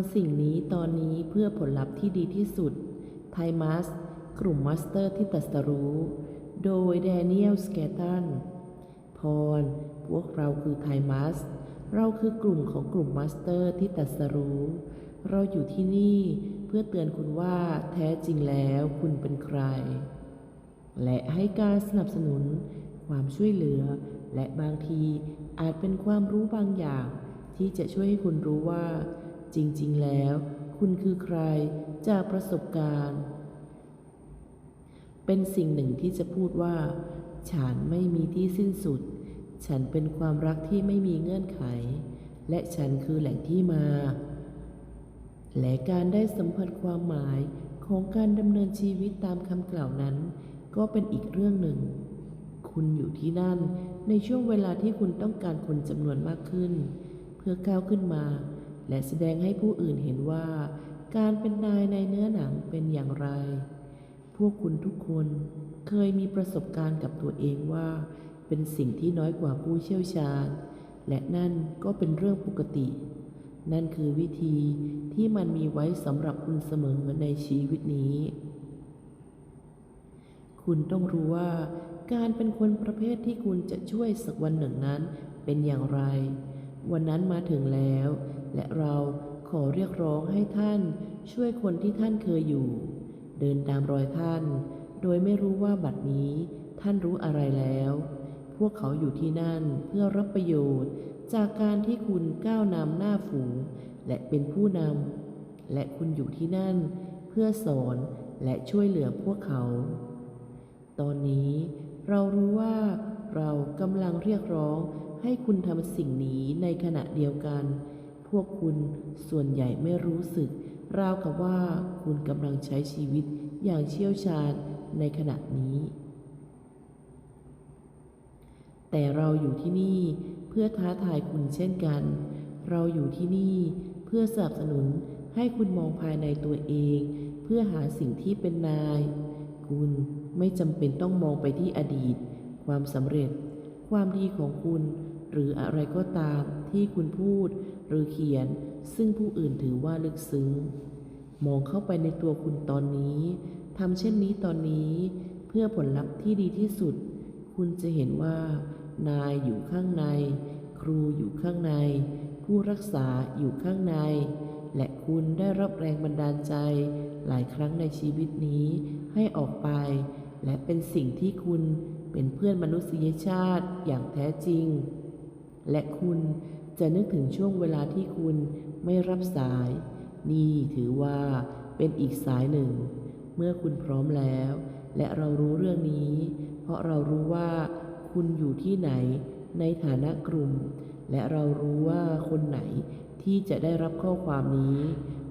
ำสิ่งนี้ตอนนี้เพื่อผลลัพธ์ที่ดีที่สุด ไทมัส กลุ่มมาสเตอร์ที่ตัสรู้ โดยแดเนียลสเกตัน พร พวกเราคือไทมัส เราคือกลุ่มของกลุ่มมาสเตอร์ที่ตัสรู้ เราอยู่ที่นี่เพื่อเตือนคุณว่าแท้จริงแล้วคุณเป็นใคร และให้การสนับสนุน ความช่วยเหลือ และบางทีอาจเป็นความรู้บางอย่าง ที่จะช่วยให้คุณรู้ว่า จริงๆ แล้ว คุณคือใครจากประสบการณ์ เป็นสิ่งหนึ่งที่จะพูดว่า ฉันไม่มีที่สิ้นสุด ฉันเป็นความรักที่ไม่มีเงื่อนไข และฉันคือแหล่งที่มา และการได้สัมผัสความหมายของการดำเนินชีวิตตามคำกล่าวนั้น ก็เป็นอีกเรื่องหนึ่ง คุณอยู่ที่นั่นในช่วงเวลาที่คุณต้องการคนจำนวนมากขึ้น เพื่อก้าวขึ้นมา และแสดงให้ผู้อื่นเห็นว่า การเป็นนายในเนื้อหนังเป็นอย่างไร พวกคุณทุกคนเคยมีประสบการณ์กับตัวเองว่า เป็นสิ่งที่น้อยกว่าผู้เชี่ยวชาญ และนั่นก็เป็นเรื่องปกติ นั่นคือวิธีที่มันมีไว้สำหรับคุณเสมอในชีวิตนี้ คุณต้องรู้ว่าการเป็นคนประเภทที่คุณจะช่วยสักวันหนึ่งนั้นเป็นอย่างไร วันนั้นมาถึงแล้ว และเราขอเรียกร้องให้ท่านช่วยคนที่ท่านเคยอยู่ เดินตามรอยท่าน โดยไม่รู้ว่าบัดนี้ท่านรู้อะไรแล้ว พวกเขาอยู่ที่นั่นเพื่อรับประโยชน์จากการที่คุณก้าวนำหน้าฝูง และเป็นผู้นำและคุณอยู่ที่นั่น เพื่อสอนและช่วยเหลือพวกเขา ตอนนี้เรารู้ว่าเรากำลังเรียกร้อง ให้คุณทำสิ่งนี้ในขณะเดียวกัน พวกคุณส่วนใหญ่ไม่รู้สึก ราวกับว่าคุณกำลังใช้ชีวิตอย่างเชี่ยวชาญในขณะนี้ แต่เราอยู่ที่นี่เพื่อท้าทายคุณเช่นกัน เราอยู่ที่นี่เพื่อสนับสนุนให้คุณมองภายในตัวเอง เพื่อหาสิ่งที่เป็นนาย คุณไม่จำเป็นต้องมองไปที่อดีต ความสำเร็จ ความดีของคุณ หรืออะไรก็ตามที่คุณพูดหรือเขียน ซึ่งผู้อื่นถือว่าลึกซึ้ง มองเข้าไปในตัวคุณตอนนี้ทำเช่นนี้ตอนนี้เพื่อผลลัพธ์ที่ดีที่สุด คุณจะเห็นว่า นายอยู่ข้างใน ครูอยู่ข้างใน ผู้รักษาอยู่ข้างใน และคุณได้รับแรงบันดาลใจ หลายครั้งในชีวิตนี้ให้ออกไป และเป็นสิ่งที่คุณ เป็นเพื่อนมนุษยชาติอย่างแท้จริง และคุณจะนึกถึงช่วงเวลาที่คุณไม่รับสาย นี่ถือว่าเป็นอีกสายหนึ่ง เมื่อคุณพร้อมแล้ว และเรารู้เรื่องนี้ เพราะเรารู้ว่าคุณอยู่ที่ไหนในฐานะกลุ่ม และเรารู้ว่าคนไหนที่จะได้รับข้อความนี้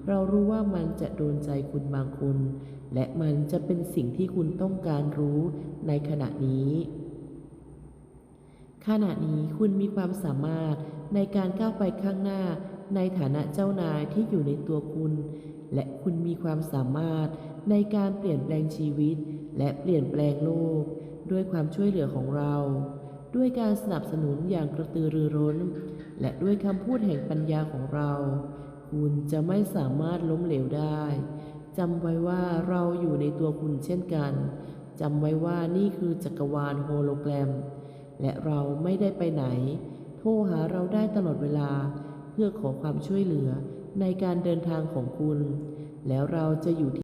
เรารู้ว่ามันจะโดนใจคุณบางคน และมันจะเป็นสิ่งที่คุณต้องการรู้ในขณะนี้ ขณะนี้คุณมีความสามารถในการก้าวไปข้างหน้า ในฐานะเจ้านายที่อยู่ในตัวคุณ และคุณมีความสามารถในการเปลี่ยนแปลงชีวิต และเปลี่ยนแปลงโลก ด้วยความช่วยเหลือของเรา ด้วยการสนับสนุนอย่างกระตือรือร้น และด้วยคำพูดแห่งปัญญาของเรา คุณจะไม่สามารถล้มเหลวได้จำไว้ว่าเราอยู่ในตัวคุณเช่นกันจำไว้ว่านี่คือจักรวาลโฮโลแกรม และเราไม่ได้ไปไหน โทรหาเราได้ตลอดเวลา เพื่อขอความช่วยเหลือในการเดินทางของคุณ แล้วเราจะอยู่ที่